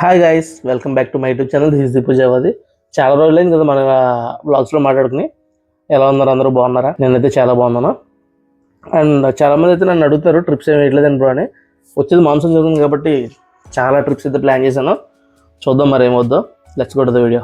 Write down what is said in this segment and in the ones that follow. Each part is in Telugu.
Hi guys welcome back to my YouTube channel this the పూజావది చాలా రోజులైంది కదా మన బ్లాగ్స్లో మాట్లాడుకుని. ఎలా ఉన్నారు? అందరూ బాగున్నారా? నేనైతే చాలా బాగున్నాను. అండ్ చాలా మంది అయితే నన్ను అడుగుతారు ట్రిప్స్ ఏమి వేయట్లేదని బ్రో అని. వచ్చేది మాంసం జరుగుతుంది కాబట్టి చాలా ట్రిప్స్ అయితే ప్లాన్ చేశాను. చూద్దాం మరి ఏమవుద్దో let's go to the video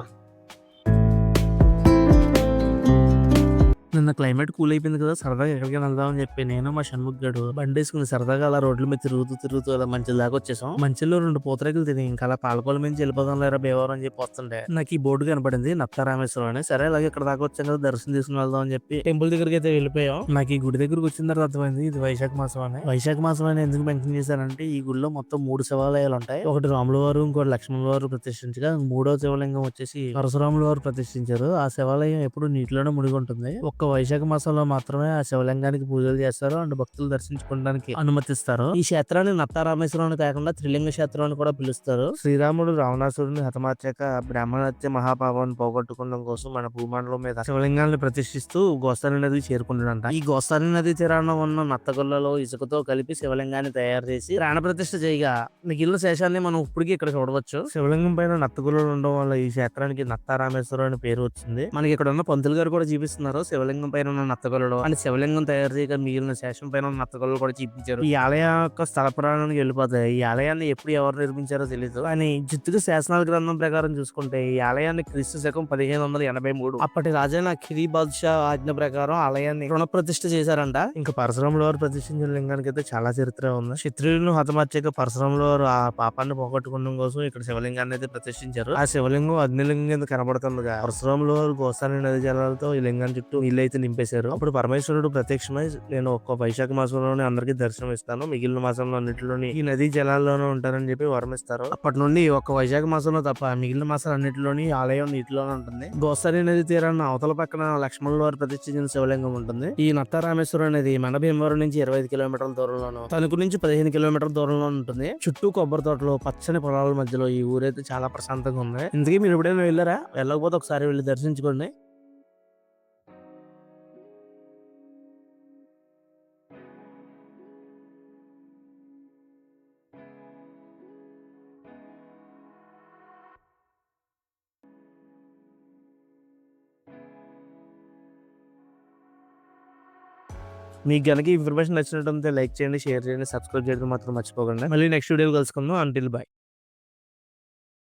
నిన్న క్లైమేట్ కూల్ అయిపోయింది కదా సరదాగా ఎక్కడికి వెళ్దామని చెప్పి నేను మా షణ్ముఖ్ గడు బండి వేసుకుని సరదాగా అలా రోడ్ల మీద తిరుగుతూ తిరుగుతూ అలా మంచి దాకా వచ్చేసాం. మంచిలో రెండు పూతరేకులు తిని ఇంకా అలా పాలకోల మీద వెళ్ళిపోదాం లేరా బేవరం అని చెప్పి వస్తుండే నాకు ఈ బోర్డు కనపడింది నత్తారామేశ్వరం అని. సరే అలాగే ఇక్కడ దాకా వచ్చాం కదా దర్శనం తీసుకుని వెళ్దాం అని చెప్పి టెంపుల్ దగ్గరికి అయితే వెళ్ళిపోయాం. నాకు ఈ గుడి దగ్గరికి వచ్చిన తర్వాత అర్థమైంది ఇది వైశాఖ మాసం అని. వైశాఖ మాసం అని ఎందుకు మెన్షన్ చేశారంటే ఈ గుడిలో మొత్తం మూడు శివాలయాలు ఉంటాయి. ఒకటి రాముల వారు ఇంకోటి లక్ష్మణ వారు ప్రతిష్ఠించగా మూడో శివలింగం వచ్చేసి పరశురాముల వారు ప్రతిష్ఠించారు. ఆ శివాలయం ఎప్పుడు నీటిలోనే మునిగి ఉంటుంది. ఒక్క వైశాఖ మాసంలో మాత్రమే ఆ శివలింగానికి పూజలు చేస్తారు. అండ్ భక్తులు దర్శించుకోవడానికి అనుమతిస్తారు. ఈ క్షేత్రాన్ని నత్తారామేశ్వరం అని కాకుండా త్రిలింగ క్షేత్రం అని కూడా పిలుస్తారు. శ్రీరాముడు రావణాసురుని హతమార్చాక బ్రాహ్మణత్య మహాపాపాన్ని పోగొట్టుకోవడం కోసం మన భూమండలం మీద శివలింగాన్ని ప్రతిష్ఠిస్తూ గోస్తాని నదికి చేరుకుంటుందంట ఈ గోస్తాని నది తీరాన ఉన్న నత్తగొల్లలో ఇసుకతో కలిపి శివలింగాన్ని తయారు చేసి ప్రాణ ప్రతిష్ఠ చేయగా మిగిలిన శేషాన్ని మనం ఇప్పటికీ ఇక్కడ చూడవచ్చు. శివలింగం పైన నత్తగుల్లలు ఉండడం వల్ల ఈ క్షేత్రానికి నత్తారామేశ్వరం అని పేరు వచ్చింది. మనకి ఇక్కడ ఉన్న పంతులు గారు కూడా చూపిస్తున్నారు శివలింగం పైన ఉన్న నత్తగొల్లలో అండ్ శివలింగం తయారు చేయగా మిగిలిన శేషం పైన ఉన్న నత్తగొల్లు కూడా చూపించారు ఈ ఆలయం యొక్క స్థల ప్రాణానికి వెళ్ళిపోతాయి ఈ ఆలయాన్ని ఎప్పుడు ఎవరు నిర్మించారో తెలియదు అని జిత్తుగా శాసనాల గ్రంథం ప్రకారం చూసుకుంటే ఈ ఆలయాన్ని క్రీస్తు శకం పదిహేను వందల ఎనభై మూడు అప్పటి రాజైన ఖిరీ బాద్షా ఆజ్ఞ ప్రకారం ఆలయాన్ని రుణప్రతిష్ఠ చేశారంట ఇంకా పరశురాముల వారు ప్రతిష్ఠించిన లింగానికి అయితే చాలా చరిత్ర ఉంది శత్రువులను హతమార్చాక పరశురాముల వారు ఆ పాపాన్ని పోగొట్టుకోవడం కోసం ఇక్కడ శివలింగాన్ని అయితే ప్రతిష్ఠించారు ఆ శివలింగం అగ్నిలింగం కింద కనబడుతుందిగా పరశురాముల వారు గోసాని నది జలాలతో ఈ లింగం చుట్టూ నీళ్ళు అయితే నింపేశారు. అప్పుడు పరమేశ్వరుడు ప్రత్యక్షమై నేను ఒక్క వైశాఖ మాసంలోనే అందరికీ దర్శనం ఇస్తాను. మిగిలిన మాసంలో అన్నింటిలోని ఈ నదీ జలాల్లోనే ఉంటారని చెప్పి వరమిస్తారు. అప్పటి నుండి ఒక వైశాఖ మాసంలో తప్ప మిగిలిన మాసాలు అన్నింటిలోని ఈ ఆలయం నీటిలోనే ఉంటుంది. గోసారి నది తీరాన అవతల పక్కన లక్ష్మణుల వారు ప్రతిష్ఠించిన శివలింగం ఉంటుంది. ఈ నత్తారామేశ్వరం అనేది మన భీమవరం నుంచి ఇరవై ఐదు కిలోమీటర్ల దూరంలోను తణుకు నుంచి పదిహేను కిలోమీటర్ల దూరంలో ఉంటుంది. చుట్టూ కొబ్బరి తోటలు పచ్చని పొలాల మధ్యలో ఈ ఊరైతే చాలా ప్రశాంతంగా ఉంది. ఇంతకీ మీరు ఎప్పుడైనా వెళ్ళారా? వెళ్ళకపోతే ఒకసారి వెళ్ళి దర్శించుకోండి. మీకు గనక ఇన్ఫర్మేషన్ నచ్చినట్టు లైక్ చేయండి షేర్ చేయండి సబ్స్క్రైబ్ చేయడం మాత్రం మర్చిపోకండి. మళ్ళీ నెక్స్ట్ వీడియో కలుసుకుందాం. Until bye